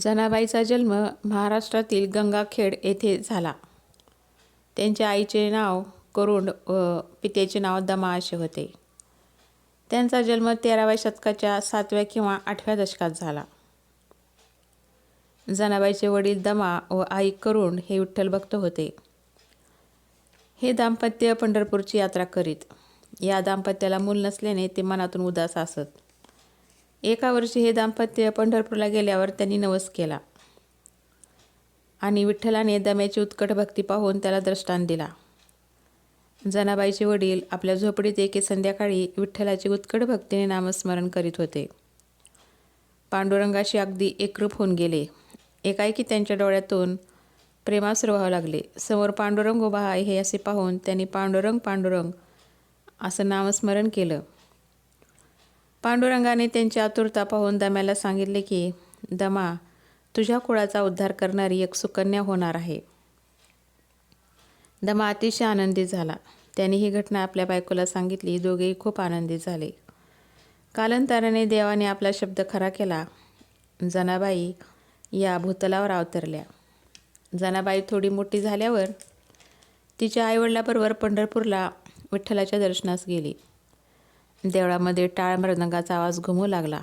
जनाबाईचा जन्म महाराष्ट्रातील गंगाखेड येथे झाला. त्यांच्या आईचे नाव करुंड व पित्याचे नाव दमा असे होते. त्यांचा जन्म तेराव्या शतकाच्या सातव्या किंवा आठव्या दशकात झाला. जनाबाईचे वडील दमा व आई करुंड हे विठ्ठल भक्त होते. हे दाम्पत्य पंढरपूरची यात्रा करीत. या दाम्पत्याला मूल नसल्याने ते मनातून उदास असत. एका वर्षी हे दाम्पत्य पंढरपूरला गेल्यावर त्यांनी नवस केला आणि विठ्ठलाने दम्याची उत्कट भक्ती पाहून त्याला दृष्टांत दिला. जनाबाईचे वडील आपल्या झोपडीत एके संध्याकाळी विठ्ठलाची उत्कट भक्तीने नामस्मरण करीत होते. पांडुरंगाशी अगदी एकरूप होऊन गेले. एकाएकी त्यांच्या डोळ्यातून प्रेमासुर व्हावं लागले. समोर पांडुरंग उभा आहे हे असे पाहून त्यांनी पांडुरंग पांडुरंग असं नामस्मरण केलं. पांडुरंगाने त्यांची आतुरता पाहून दम्याला सांगितले की, दमा तुझ्या कुळाचा उद्धार करणारी एक सुकन्या होणार आहे. दमा अतिशय आनंदित झाला. त्याने ही घटना आपल्या बायकोला सांगितली. दोघेही खूप आनंदित झाले. कालांतराने देवाने आपला शब्द खरा केला. जनाबाई या भूतलावर अवतरल्या. जनाबाई थोडी मोठी झाल्यावर तिच्या आईवडिलाबरोबर पंढरपूरला विठ्ठलाच्या दर्शनास गेली. देवळामध्ये टाळ मृदंगाचा आवाज घुमू लागला.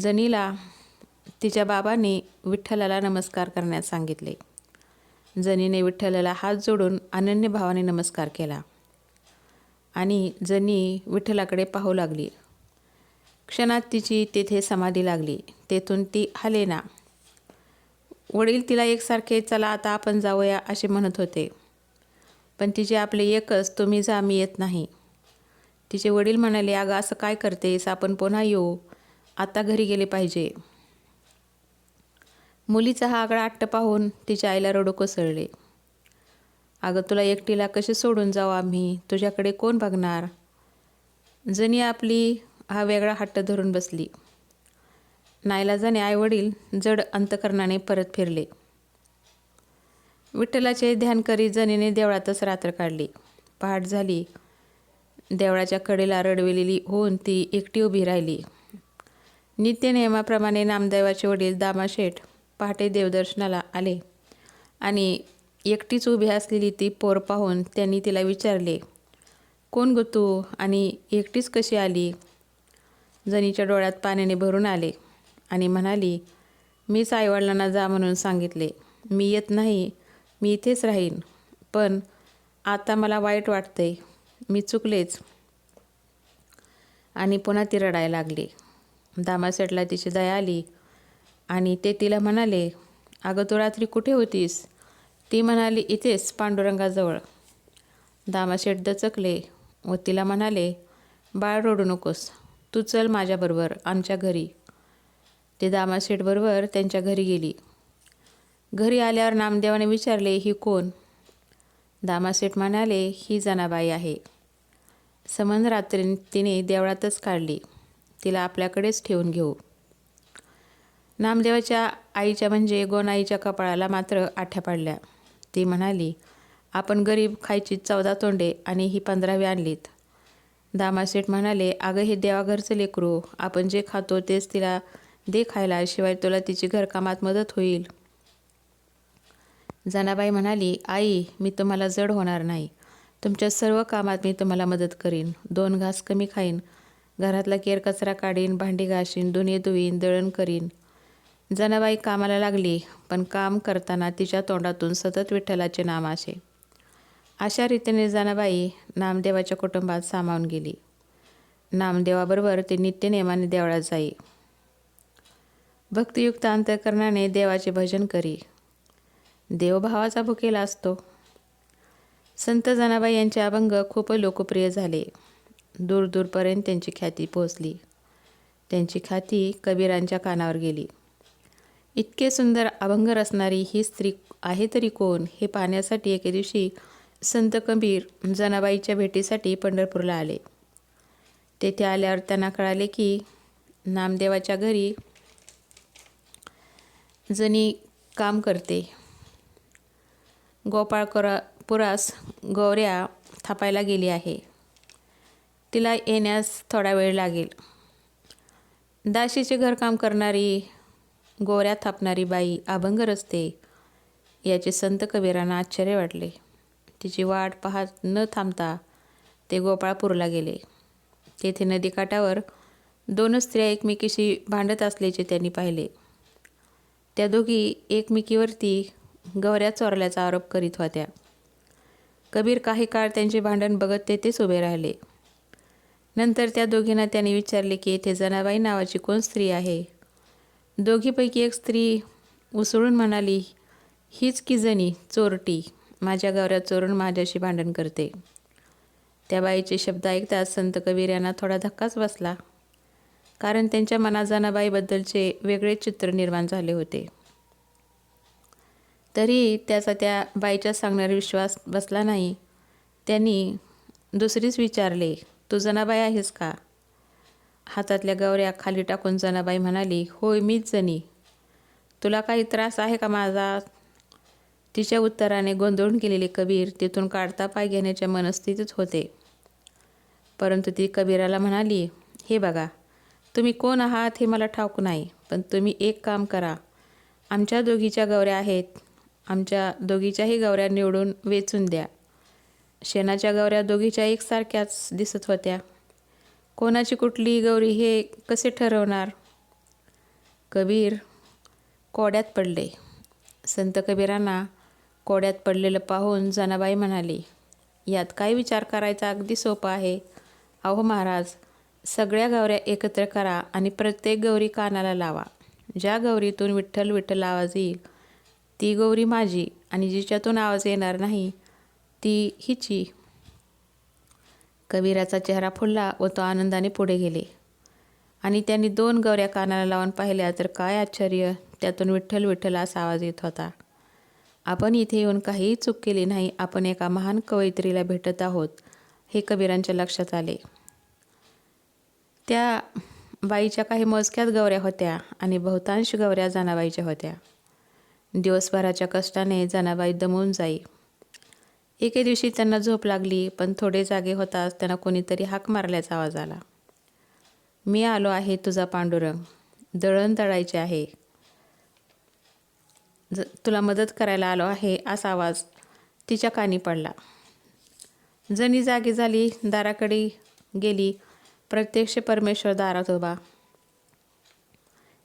जनीला तिच्या बाबांनी विठ्ठलाला नमस्कार करण्यास सांगितले. जनीने विठ्ठलाला हात जोडून अनन्य भावाने नमस्कार केला आणि जनी विठ्ठलाकडे पाहू लागली. क्षणात तिची तेथे समाधी लागली. तेथून ती हलेना. वडील तिला एकसारखे चला आता आपण जाऊया असे म्हणत होते. पण तिचे आपले एकच तुम्ही जा मी येत नाही. तिचे वडील म्हणाले अगं असं काय करतेस आपण पुन्हा येऊ आता घरी गेले पाहिजे. मुलीचा हा आगळा हट्ट पाहून तिच्या आईला रडो कोसळले. अगं तुला एकटीला कसे सोडून जाऊ आम्ही तुझ्याकडे कोण बघणार. जनी आपली हा वेगळा हट्ट धरून बसली. नाईलाजाने आईवडील जड अंतकरणाने परत फिरले. विठ्ठलाचे ध्यान करीत जनीने देवळातच रात्र काढली. पहाट झाली. देवळाच्या कडेला रडविलेली होऊन ती एकटी उभी राहिली. नित्यनियमाप्रमाणे नामदेवाचे वडील दामाशेठ पहाटे देवदर्शनाला आले आणि एकटीच उभी असलेली ती पोर पाहून त्यांनी तिला विचारले, कोण गो तू आणि एकटीच कशी आली? जनीच्या डोळ्यात पाण्याने भरून आले आणि म्हणाली, मीच आईवडिलांना जा म्हणून सांगितले. मी येत नाही. मी इथेच राहीन. पण आता मला वाईट वाटतंय. मी चुकलेच. आणि पुन्हा ती रडायला लागली. दामासेठला तिची दया आली आणि ते तिला म्हणाले, अगं तू रात्री कुठे होतीस? ती म्हणाली इथेच पांडुरंगाजवळ. दामाशेठ दचकले व तिला म्हणाले, बाळ रडू नकोस. तू चल माझ्याबरोबर आमच्या घरी. ते दामाशेठबरोबर त्यांच्या घरी गेली. घरी आल्यावर नामदेवाने विचारले ही कोण? दामाशेठ म्हणाले ही जनाबाई आहे. समन रात्री तिने देवळातच काढली. तिला आपल्याकडेच ठेवून घेऊ. नामदेवाच्या आईच्या म्हणजे गोनाईच्या कपाळाला मात्र आठ्या पडल्या. ती म्हणाली, आपण गरीब खायची चौदा तोंडे आणि ही पंधरावी आणलीत. दामाशेठ म्हणाले, अगं हे देवाघरचं लेकरू. आपण जे खातो तेच तिला दे खायला शिवाय तुला तिची घरकामात मदत होईल. जनाबाई म्हणाली, आई मी तुम्हाला जड होणार नाही. तुमच्या सर्व कामात मी तुम्हाला मदत करीन. दोन घास कमी खाईन. घरातला केरकचरा काढीन, भांडी घासीन, धुणी धुईन, दळण करीन. जनाबाई कामाला लागली. पण काम करताना तिच्या तोंडातून सतत विठ्ठलाचे नाम असे. अशा रीतीने जनाबाई नामदेवाच्या कुटुंबात सामावून गेली. नामदेवाबरोबर ती नित्यनेमाने देवळात जाई. भक्तियुक्त अंतकरणाने देवाचे भजन करी. देवभावाचा भुकेला असतो. संत जनाबाई यांचे अभंग खूप लोकप्रिय झाले. दूर दूरपर्यंत त्यांची ख्याती पोहोचली. त्यांची ख्याती कबीरांच्या कानावर गेली. इतके सुंदर अभंग रचणारी ही स्त्री आहे तरी कोण हे पाहण्यासाठी एके दिवशी संत कबीर जनाबाईच्या भेटीसाठी पंढरपूरला आले. तेथे आल्यावर त्यांना कळाले की नामदेवाच्या घरी जनी काम करते. नागपुरास गोवऱ्या थापायला गेली आहे. तिला येण्यास थोडा वेळ लागेल. दाशीचे घरकाम करणारी गोऱ्या थापणारी बाई अभंग रचते याचे संत कबीरांना आश्चर्य वाटले तिची वाट पाहत न थांबता ते गोपाळपूरला गेले तेथे नदीकाठावर दोन स्त्रिया एकमेकीशी भांडत असल्याचे त्यांनी पाहिले त्या दोघी एकमेकीवरती गवऱ्या चोरल्याचा आरोप करीत होत्या कबीर काही काळ त्यांचे भांडण बघत तेथेच उभे राहिले. नंतर त्या दोघींना त्यांनी विचारले की येथे जनाबाई नावाची कोण स्त्री आहे? दोघीपैकी एक स्त्री उसळून म्हणाली हीच की जणी चोरटी. माझ्या गावऱ्यात चोरून माझ्याशी भांडण करते. त्या बाईचे शब्द ऐकताच संत कबीर यांना थोडा धक्काच बसला कारण त्यांच्या मनात जनाबाईबद्दलचे वेगळे चित्र निर्माण झाले होते. तरी त्याचा त्या बाईच्या सांगण्यावर विश्वास बसला नाही. त्यांनी दुसरीच विचारले तू जनाबाई आहेस का? हातातल्या गवऱ्या खाली टाकून जनाबाई म्हणाली होय मीच जनी तुला काही त्रास आहे का माझा? तिच्या उत्तराने गोंधळून गेलेले कबीर तिथून काढता पाय घेण्याच्या मनस्थितीत होते. परंतु ती कबीराला म्हणाली हे बघा तुम्ही कोण आहात हे मला ठाऊक नाही पण तुम्ही एक काम करा. आमच्या दोघीच्या गवऱ्या आहेत आमच्या दोघीच्याही गवऱ्या निवडून वेचून द्या. शेणाच्या गवऱ्या दोघीच्या एकसारख्याच दिसत होत्या. कोणाची कुठली गौरी हे कसे ठरवणार? कबीर कोड्यात पडले. संत कबीरांना कोड्यात पडलेलं पाहून जनाबाई म्हणाली यात काय विचार करायचा? अगदी सोपं आहे. अहो महाराज सगळ्या गौऱ्या एकत्र करा आणि प्रत्येक गौरी कानाला लावा. ज्या गौरीतून विठ्ठल विठ्ठल आवाज येईल ती गौरी माझी आणि जिच्यातून आवाज येणार नाही ती हिची. कबीराचा चेहरा फुलला व तो आनंदाने पुढे गेले. आणि त्यांनी दोन गौऱ्या कानाला लावून पाहिल्या तर काय आश्चर्य त्यातून विठ्ठल विठ्ठल असा आवाज येत होता. आपण इथे येऊन काहीही चूक केली नाही आपण एका महान कवयित्रीला भेटत आहोत हे कबीरांच्या लक्षात आले. त्या बाईच्या काही मोजक्यात गौऱ्या होत्या आणि बहुतांश गौऱ्या जाणाबाईच्या होत्या. दिवसभराच्या कष्टाने जनाबाई दमून जाई. एके दिवशी त्यांना झोप लागली पण थोडे जागे होताच त्यांना कोणीतरी हाक मारल्याचा आवाज आला. मी आलो आहे तुझा पांडुरंग. दळण दळायचे आहे. ज तुला मदत करायला आलो आहे असा आवाज तिच्या कानी पडला. जणी जागी झाली दाराकडे गेली. प्रत्यक्ष परमेश्वर दारात उभा.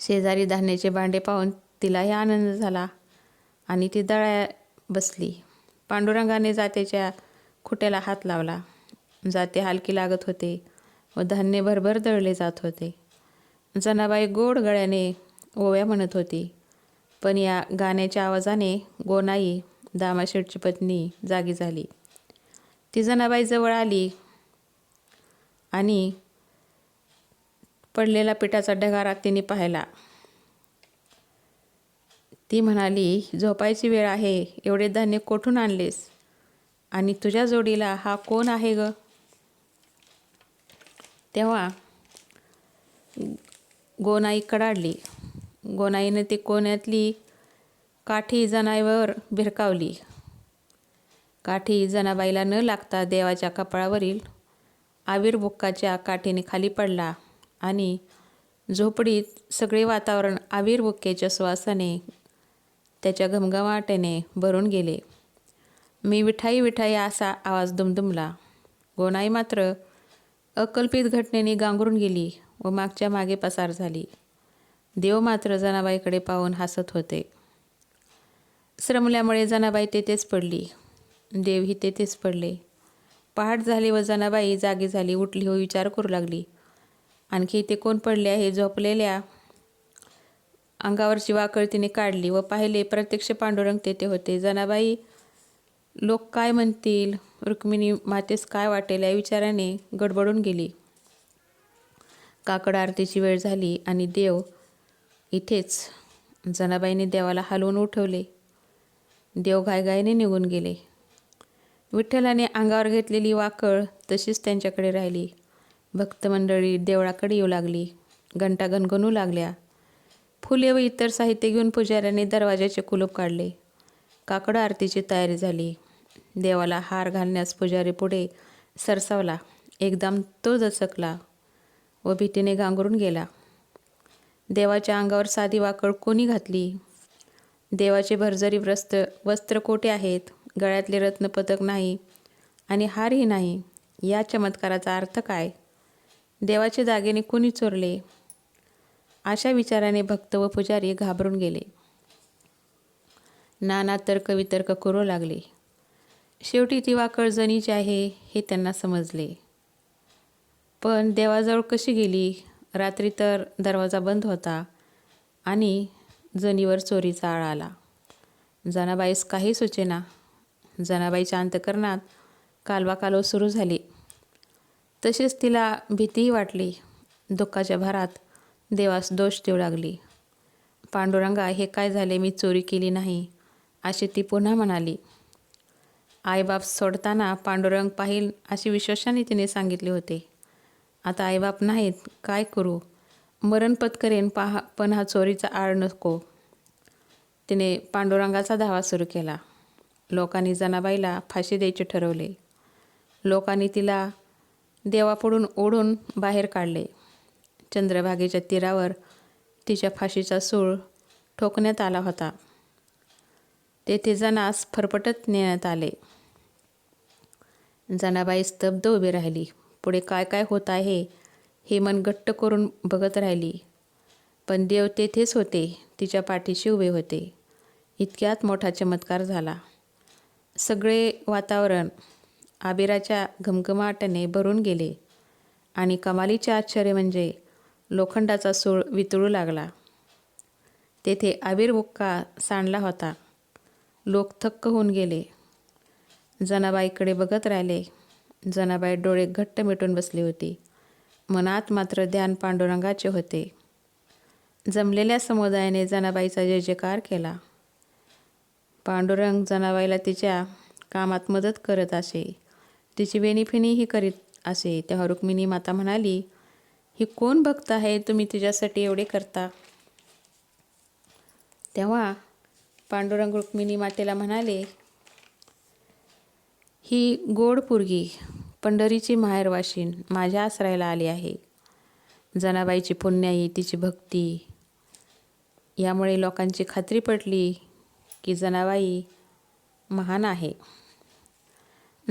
शेजारी धान्याचे भांडे पाहून तिलाही आनंद झाला आणि ती दळ्या बसली. पांडुरंगाने जातेच्या खुट्याला हात लावला. जाते हलकी लागत होते व धान्य भरभर दळले जात होते. जनाबाई गोड गळ्याने ओव्या म्हणत होती. पण या गाण्याच्या आवाजाने गोनाई दामाशेठची पत्नी जागी झाली. ती जनाबाई जवळ आली आणि पडलेला पिठाचा ढगारा तिने पाहिला. ती म्हणाली झोपायची वेळ आहे एवढे धान्य कोठून आणलेस? आणि तुझ्या जोडीला हा कोण आहे ग? तेव्हा गोनाई कडाडली. गोनाईनं ती कोण्यातली काठी जनाईवर भिरकावली. काठी जनाबाईला न लागता देवाच्या कपाळावरील आविरबुक्काच्या काठीने खाली पडला आणि झोपडीत सगळे वातावरण आविरबुक्केच्या श्वासाने त्याच्या घमघमाटेने भरून गेले. मी विठाई विठाई असा आवाज दुमदुमला. गोनाई मात्र अकल्पित घटनेने गांगरून गेली व मागच्या मागे पसार झाली. देव मात्र जनाबाईकडे पाहून हसत होते. श्रमल्यामुळे जनाबाई तेथेच पडली. देवही तेथेच पडले. पहाट झाली व जनाबाई जागी झाली उठली हो विचार करू लागली. आणखी इथे कोण पडले आहे? झोपलेल्या अंगावरची वाकळ तिने काढली व पाहिले प्रत्यक्ष पांडुरंग तेथे होते. जनाबाई लोक काय म्हणतील? रुक्मिणी मातेस काय वाटेल या विचाराने गडबडून गेली. काकड आरतीची वेळ झाली आणि देव इथेच जनाबाईने देवाला हलवून उठवले. देव घायघाईने निघून गेले. विठ्ठलाने अंगावर घेतलेली वाकळ तशीच त्यांच्याकडे राहिली. भक्तमंडळी देवळाकडे येऊ लागली. घंटा गणगणू लागल्या. फुले व इतर साहित्य घेऊन पुजाऱ्याने दरवाजाचे कुलूप काढले. काकड आरतीची तयारी झाली. देवाला हार घालण्यास पुजारी पुढे सरसावला. एकदम तो दचकला व भीतीने गांगरून गेला. देवाच्या अंगावर साधी वाकड कोणी घातली? देवाचे भरजरी वस्त्र वस्त्र कोठे आहेत? गळ्यातले रत्नपदक नाही आणि हारही नाही. या चमत्काराचा अर्थ काय? देवाचे दागिने कोणी चोरले? अशा विचाराने भक्त व पुजारी घाबरून गेले. नाना तर्क वितर्क करू लागले. शेवटी ती वाकळ जणीची आहे हे त्यांना समजले. पण देवाजवळ कशी गेली? रात्री तर दरवाजा बंद होता आणि जणीवर चोरीचा आळ आला. जनाबाईस काही सुचेना. जनाबाईच्या अंतकरणात कालवा कालव सुरू झाली. तसेच तिला भीतीही वाटली. दुःखाच्या भरात देवास दोष देऊ लागली. पांडुरंगा हे काय झाले? मी चोरी केली नाही. अशी ती पुन्हा म्हणाली. आईबाप सोडताना पांडुरंग पाहिल अशी विश्वासाने तिने सांगितले होते. आता आईबाप नाहीत काय करू? मरण पत्करेन पहा पण हा चोरीचा आळ नको. तिने पांडुरंगाचा धावा सुरू केला. लोकांनी जनाबाईला फाशी द्यायचे ठरवले. लोकांनी तिला देवापुढून ओढून बाहेर काढले. चंद्रभागेच्या तीरावर तिच्या फाशीचा सूळ ठोकण्यात आला होता. तेथे जनास फरफटत नेण्यात आले. जनाबाई स्तब्ध उभी राहिली. पुढे काय काय होत आहे हे मन घट्ट करून बघत राहिली. पण देव तेथेच होते. तिच्या पाठीशी उभे होते. इतक्यात मोठा चमत्कार झाला. सगळे वातावरण आबिराच्या घमघमाटाने भरून गेले. आणि कमालीचे आश्चर्य म्हणजे लोखंडाचा सूळ वितळू लागला. तेथे आबीर बुक्का सांडला होता. लोक थक्क होऊन गेले. जनाबाईकडे बघत राहिले. जनाबाई डोळे घट्ट मिटून बसली होती. मनात मात्र ध्यान पांडुरंगाचे होते. जमलेल्या समुदायाने जनाबाईचा जय जयकार केला. पांडुरंग जनाबाईला तिच्या कामात मदत करत असे. तिची वेणीफिणीही करीत असे. तेव्हा रुक्मिणी माता म्हणाली ही कोण भक्त आहे तुम्ही तिच्यासाठी एवढे करता. तेव्हा पांडुरंग रुक्मिणी मातेला म्हणाले ही गोड पुरगी पंढरीची माहेरवाशीन माझ्या आसरायला आली आहे. जनाबाईची पुण्याई तिची भक्ती. यामुळे लोकांची खात्री पटली की जनाबाई महान आहे.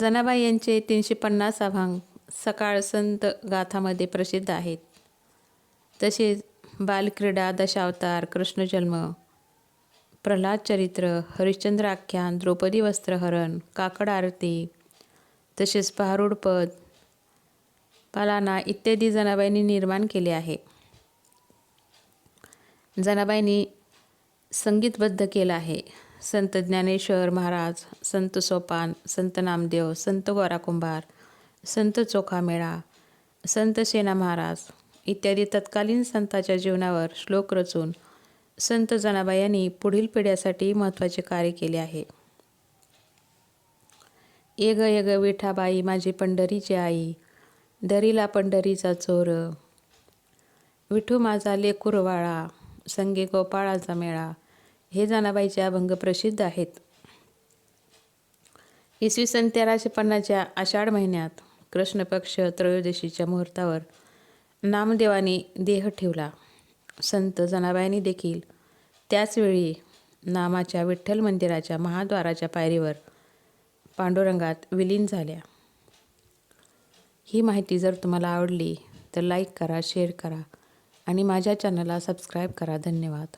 जनाबाई यांचे तीनशे पन्नास अभंग सकाळ संत गाथामध्ये प्रसिद्ध आहेत. तसेच बालक्रीडा दशावतार कृष्णजन्म प्रल्हाद चरित्र हरिश्चंद्र आख्यान द्रौपदी वस्त्रहरण काकड आरती तसेच पहारूडपद पालाना इत्यादी जनाबाईंनी निर्माण केले आहे. जनाबाईंनी संगीतबद्ध केलं आहे. संत ज्ञानेश्वर महाराज संत सोपान संत नामदेव संत गोरा कुंभार संत चोखामेळा संत सेना महाराज इत्यादी तत्कालीन संताच्या जीवनावर श्लोक रचून संत जनाबाई यांनी पुढील पिढ्यासाठी महत्त्वाचे कार्य केले आहे. येग येग विठाबाई माझी पंढरीची आई दरीला पंढरीचा चोर. विठू माझा लेकुरवाळा संगे गोपाळाचा मेळा हे जनाबाईचे अभंग प्रसिद्ध आहेत. इसवी सन तेराशे पन्नासच्या आषाढ महिन्यात कृष्णपक्ष त्रयोदशीच्या मुहूर्तावर नामदेवाने देह ठेवला. संत जनाबाईंनी देखील त्याचवेळी नामाच्या विठ्ठल मंदिराच्या महाद्वाराच्या पायरीवर पांडुरंगात विलीन झाल्या. ही माहिती जर तुम्हाला आवडली तर लाईक करा शेअर करा आणि माझ्या चॅनलला सबस्क्राईब करा. धन्यवाद.